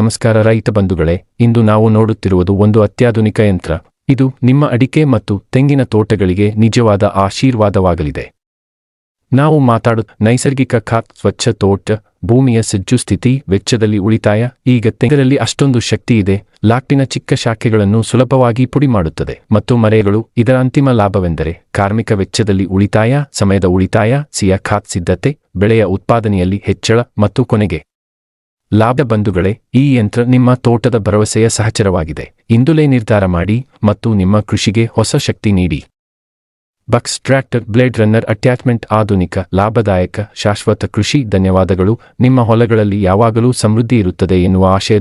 ನಮಸ್ಕಾರ ರೈತ ಬಂಧುಗಳೇ, ಇಂದು ನಾವು ನೋಡುತ್ತಿರುವುದು ಒಂದು ಅತ್ಯಾಧುನಿಕ ಯಂತ್ರ. ಇದು ನಿಮ್ಮ ಅಡಿಕೆ ಮತ್ತು ತೆಂಗಿನ ತೋಟಗಳಿಗೆ ನಿಜವಾದ ಆಶೀರ್ವಾದವಾಗಲಿದೆ. ನಾವು ಮಾತಾಡು ನೈಸರ್ಗಿಕ ಖಾತ್ ಸ್ವಚ್ಛ ತೋಟ, ಭೂಮಿಯ ಸಜ್ಜು ಸ್ಥಿತಿ, ವೆಚ್ಚದಲ್ಲಿ ಉಳಿತಾಯ, ಈಗ ತೆಂಗರಲ್ಲಿ ಅಷ್ಟೊಂದು ಶಕ್ತಿ ಇದೆ ಲಾಕ್ಟಿನ ಚಿಕ್ಕ ಶಾಖೆಗಳನ್ನು ಸುಲಭವಾಗಿ ಪುಡಿ ಮಾಡುತ್ತದೆ. ಮತ್ತು ಮರೆಗಳು, ಇದರ ಅಂತಿಮ ಲಾಭವೆಂದರೆ ಕಾರ್ಮಿಕ ವೆಚ್ಚದಲ್ಲಿ ಉಳಿತಾಯ, ಸಮಯದ ಉಳಿತಾಯ, ಸಿಯ ಖಾತ್ ಸಿದ್ಧತೆ, ಬೆಳೆಯ ಉತ್ಪಾದನೆಯಲ್ಲಿ ಹೆಚ್ಚಳ ಮತ್ತು ಕೊನೆಗೆ ಲಾಭ ಬಂಧುಗಳೇ, ಈ ಯಂತ್ರ ನಿಮ್ಮ ತೋಟದ ಭರವಸೆಯ ಸಹಚರವಾಗಿದೆ. ಇಂದುಲೇ ನಿರ್ಧಾರ ಮಾಡಿ ಮತ್ತು ನಿಮ್ಮ ಕೃಷಿಗೆ ಹೊಸ ಶಕ್ತಿ ನೀಡಿ. ಬಕ್ಸ್ ಟ್ರ್ಯಾಕ್ಟರ್, ಬ್ಲೇಡ್ ರನ್ನರ್, ಅಟ್ಯಾಚ್ಮೆಂಟ್, ಆಧುನಿಕ, ಲಾಭದಾಯಕ, ಶಾಶ್ವತ ಕೃಷಿ, ಧನ್ಯವಾದಗಳು. ನಿಮ್ಮ ಹೊಲಗಳಲ್ಲಿ ಯಾವಾಗಲೂ ಸಮೃದ್ಧಿ ಇರುತ್ತದೆ ಎನ್ನುವ ಆಶಯ